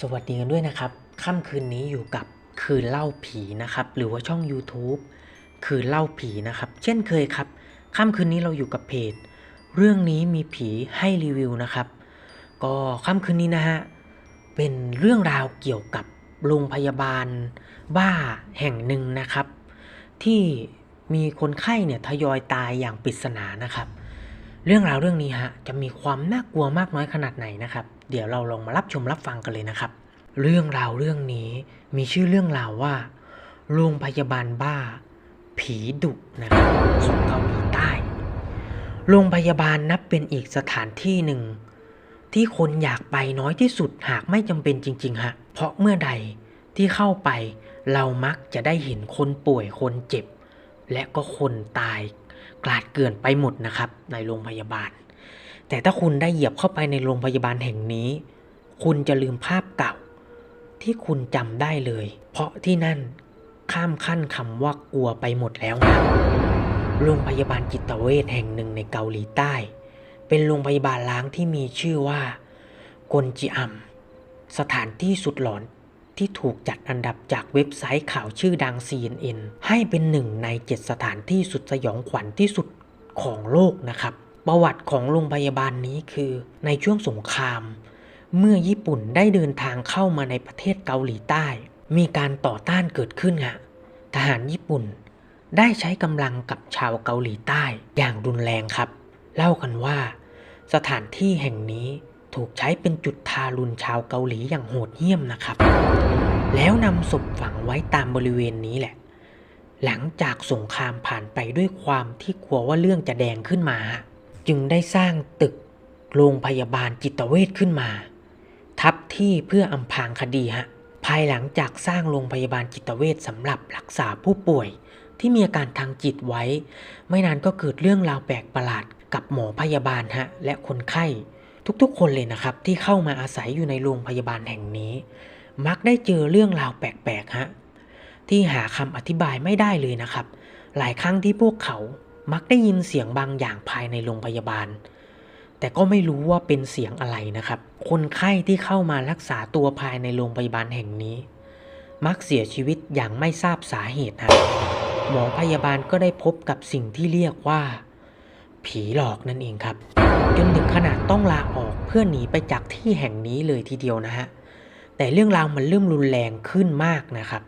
สวัสดีกันด้วยนะครับ ค่ำคืนนี้อยู่กับคืนเล่าผีนะครับ หรือว่าช่อง YouTube คืนเล่าผีนะครับ เช่นเคยครับ ค่ำคืนนี้เราอยู่กับเพจ เรื่องนี้มีผีให้รีวิวนะครับ ก็ค่ำคืนนี้นะฮะ เป็นเรื่องราวเกี่ยวกับโรงพยาบาลบ้าแห่งหนึ่งนะครับ ที่มีคนไข้เนี่ยทยอยตายอย่างปริศนานะครับ เรื่องราวเรื่องนี้ฮะจะมีความน่ากลัวมากน้อยขนาดไหนนะครับ เดี๋ยวเราลองมารับชมรับฟังกันเลยนะครับ เรื่องราวเรื่องนี้มีชื่อเรื่องราวว่าโรงพยาบาลบ้า ผีดุนะครับของเกาหลีใต้ โรงพยาบาลนับเป็นอีกสถานที่หนึ่ง ที่คนอยากไปน้อยที่สุดหากไม่จำเป็นจริง ๆ ฮะ เพราะเมื่อใดที่เข้าไปเรามักจะได้เห็นคนป่วยคนเจ็บ และก็คนตายกลาดเกลื่อนไปหมดนะครับ ในโรงพยาบาล แต่ถ้าคุณได้เหยียบเข้าไปในโรงพยาบาลแห่งนี้ คุณจะลืมภาพเก่า ที่คุณจำได้เลย เพราะที่นั่นข้ามขั้นคำว่ากลัวไปหมดแล้วนะโรงพยาบาลจิตเวชแห่งหนึ่งในเกาหลีใต้ เป็นโรงพยาบาลล้างที่มีชื่อว่ากนจิอัมสถานที่สุดหลอนที่ถูกจัดอันดับจากเว็บไซต์ข่าวชื่อดัง CNN ให้เป็นหนึ่งใน 7 สถานที่สุดสยองขวัญที่สุดของโลกนะครับ ประวัติของโรงพยาบาลนี้คือในช่วงสงคราม เมื่อญี่ปุ่นได้เดินทางเข้ามาในประเทศเกาหลีใต้ มีการต่อต้านเกิดขึ้นฮะทหารญี่ปุ่น ได้ใช้กำลังกับชาวเกาหลีใต้อย่างรุนแรงครับ เล่ากันว่า สถานที่แห่งนี้ถูกใช้เป็นจุดทารุณชาวเกาหลีอย่างโหดเหี้ยมนะครับ แล้วนำศพฝังไว้ตามบริเวณนี้แหละ หลังจากสงครามผ่านไปด้วยความที่กลัวว่าเรื่องจะแดงขึ้นมา จึงได้สร้างตึกโรงพยาบาลจิตเวชขึ้นมา ทับที่เพื่ออำพรางคดีฮะภายหลังจากสร้างโรงพยาบาลจิตเวชสำหรับรักษาผู้ป่วยที่มีอาการทางจิตไว้ ไม่นานก็เกิดเรื่องราวแปลกประหลาดกับหมอพยาบาลฮะและคนไข้ทุกๆ คนเลยนะครับที่เข้ามาอาศัยอยู่ในโรงพยาบาลแห่งนี้ มักได้เจอเรื่องราวแปลกๆฮะที่หาคำอธิบายไม่ได้เลยนะครับ หลายครั้งที่พวกเขา มักได้ยินเสียงบางอย่างภายในโรงพยาบาล แต่ก็ไม่รู้ว่าเป็นเสียงอะไรนะครับ คนไข้ที่เข้ามารักษาตัวภายในโรงพยาบาลแห่งนี้ มักเสียชีวิตอย่างไม่ทราบสาเหตุนะหมอพยาบาลก็ได้พบกับสิ่งที่เรียกว่า ผีหลอกนั่นเองครับ จนถึงขนาดต้องลาออกเพื่อหนีไปจากที่แห่งนี้เลยทีเดียวนะฮะแต่เรื่องราวมันเริ่มรุนแรงขึ้นมากนะครับ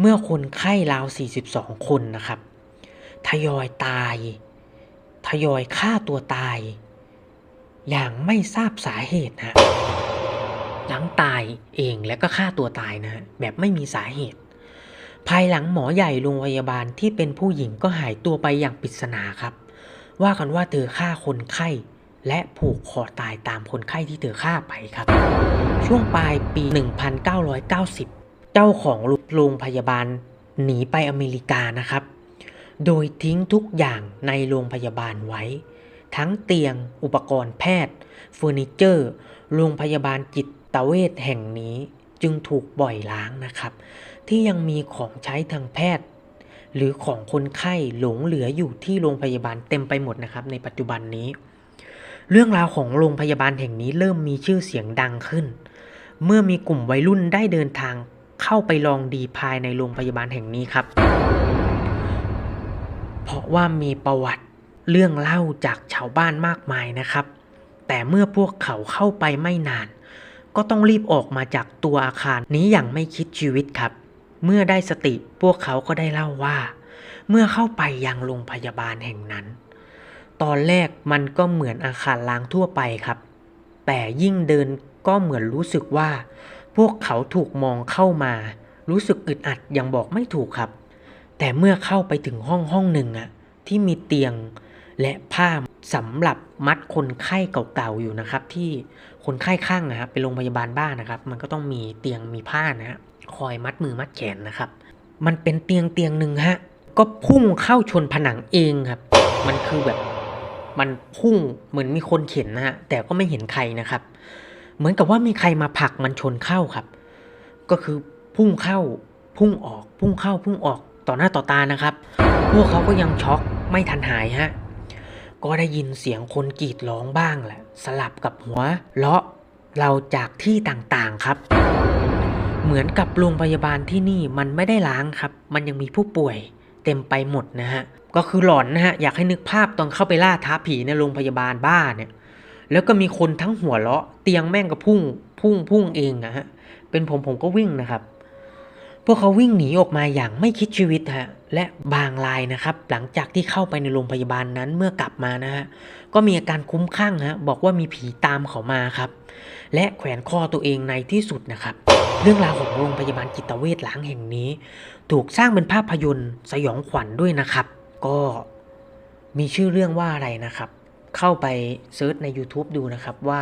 เมื่อคนไข้ราว 42 คนนะครับ ทยอยตาย ทยอยฆ่าตัวตาย อย่างไม่ทราบสาเหตุนะทั้งตายเองและก็ฆ่าตัวตายนะฮะแบบไม่มีสาเหตุ ภายหลังหมอใหญ่โรงพยาบาลที่เป็นผู้หญิงก็หายตัวไปอย่างปริศนาครับ ว่ากันว่าเธอฆ่าคนไข้และผูกคอตายตามคนไข้ที่เธอฆ่าไปครับ ช่วงปลายปี 1990 เจ้าของโรงพยาบาลหนีไปอเมริกานะครับ โดยทิ้งทุกอย่างในโรงพยาบาลไว้ ทั้งเตียง อุปกรณ์แพทย์เฟอร์นิเจอร์ โรงพยาบาลจิตเวชแห่งนี้จึงถูกปล่อยล้างนะครับ ที่ยังมีของใช้ทางแพทย์ หรือของคนไข้หลงเหลืออยู่ที่โรงพยาบาลเต็มไปหมดนะครับ ในปัจจุบันนี้ เรื่องราวของโรงพยาบาลแห่งนี้เริ่มมีชื่อเสียงดังขึ้น เมื่อมีกลุ่มวัยรุ่นได้เดินทางเข้าไปลองดีภายในโรงพยาบาลแห่งนี้ครับ เพราะว่ามีประวัติเรื่องเล่าจากชาวบ้านมากมายนะครับ แต่เมื่อพวกเขาเข้าไปไม่นาน ก็ต้องรีบออกมาจากตัวอาคารนี้อย่างไม่คิดชีวิตครับ เมื่อได้สติพวกเขาก็ได้เล่าว่า เมื่อเข้าไปยังโรงพยาบาลแห่งนั้น ตอนแรกมันก็เหมือนอาคารล้างทั่วไปครับ แต่ยิ่งเดินก็เหมือนรู้สึกว่า พวกเขาถูกมองเข้ามา รู้สึกอึดอัดยังบอกไม่ถูกครับ แต่เมื่อเข้าไปถึงห้องห้องหนึ่งอะที่มีเตียงและผ้าสำหรับมัดคนไข้เก่าๆอยู่นะครับ ที่คนไข้ข้างนะครับเป็นโรงพยาบาลบ้านนะครับ มันก็ต้องมีเตียงมีผ้านะฮะคอยมัดมือมัดแขนนะครับ มันเป็นเตียงเตียงหนึ่งฮะก็พุ่งเข้าชนผนังเองครับ มันคือแบบมันพุ่งเหมือนมีคนเข็นนะฮะแต่ก็ไม่เห็นใครนะครับ เหมือนกับว่ามีใครมาผลักมันชนเข้าครับ ก็คือพุ่งเข้าพุ่งออก พุ่งเข้าพุ่งออก ต่อหน้าต่อตานะครับ พวกเขาก็ยังช็อกไม่ทันหายฮะ ก็ได้ยินเสียงคนกรีดร้องบ้างแหละ สลับกับหัวเราะเราจากที่ต่างๆครับ เหมือนกับโรงพยาบาลที่นี่มันไม่ได้ล้างครับ มันยังมีผู้ป่วยเต็มไปหมดนะฮะ ก็คือหลอนนะฮะ อยากให้นึกภาพตอนเข้าไปล่าท้าผีในโรงพยาบาลบ้าเนี่ย แล้วก็มีคนทั้งหัวเราะ เตียงแม่งก็พุ่ง พุ่งพุ่งเองนะฮะ เป็นผมผมก็วิ่งนะครับ วกเขาวิ่งหนีออกมาอย่างไม่คิดชีวิตฮะและบางรายนะครับ หลังจากที่เข้าไปในโรงพยาบาลนั้นเมื่อกลับมานะฮะก็มีอาการคุ้มคลั่งฮะบอกว่ามีผีตามเขามาครับ และแขวนคอตัวเองในที่สุดนะครับ เรื่องราวของโรงพยาบาลจิตเวชหล้างแห่งนี้ ถูกสร้างเป็นภาพยนตร์สยองขวัญด้วยนะครับ ก็มีชื่อเรื่องว่าอะไรนะครับ เข้าไปเซิร์ชใน YouTube ดูนะครับว่า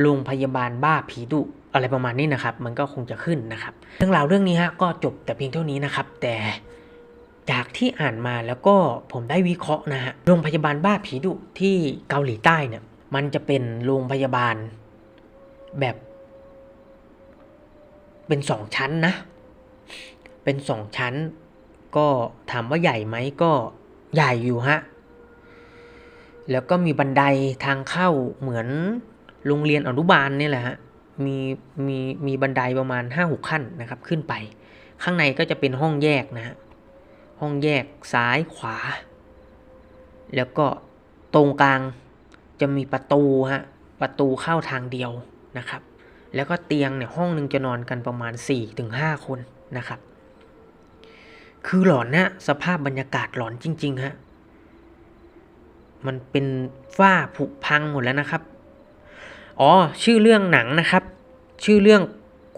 โรงพยาบาลบ้าผีดุ อะไรประมาณนี้นะครับ มันก็คงจะขึ้นนะครับ เรื่องราวเรื่องนี้ฮะก็จบแต่เพียงเท่านี้นะครับ แต่จากที่อ่านมาแล้วก็ผมได้วิเคราะห์นะฮะโรงพยาบาลบ้าผีดุที่เกาหลีใต้เนี่ย มันจะเป็นโรงพยาบาลแบบ เป็นสองชั้นนะ เป็นสองชั้น ก็ถามว่าใหญ่ไหมก็ใหญ่อยู่ฮะแล้วก็มีบันไดทางเข้าเหมือนโรงเรียนอนุบาลนี่แหละฮะ มีมีมีบันไดประมาณห้าหกขั้นนะครับ ขึ้นไป ข้างในก็จะเป็นห้องแยกนะฮะห้องแยกซ้ายขวา แล้วก็ตรงกลางจะมีประตูฮะประตูเข้าทางเดียวนะครับ แล้วก็เตียงเนี่ยห้องหนึ่งจะนอนกันประมาณ 4-5ถึง5คนนะครับ คือหลอนนะสภาพบรรยากาศหลอนจริงๆฮะมันเป็นฝ้าผุพังหมดแล้วนะครับ อ๋อ ชื่อเรื่องหนังนะครับ ชื่อเรื่อง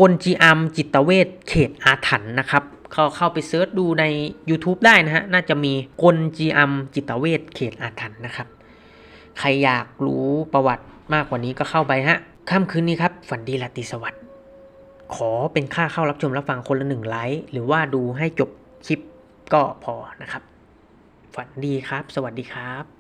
กลจีอัมจิตเวชเขตอาถรรพ์นะครับเขาเข้าไปเซิร์ชดูใน YouTube ได้นะฮะ น่าจะมีกลจีอัมจิตเวชเขตอาถรรพ์นะครับ ใครอยากรู้ประวัติมากกว่านี้ก็เข้าไปฮะค่ำคืนนี้ครับ ฝันดีราตรีสวัสดิ์ขอเป็นค่าเข้ารับชมรับฟังคนละหนึ่งไลค์หรือว่าดูให้จบคลิปก็พอนะครับ ฝันดีครับ สวัสดีครับ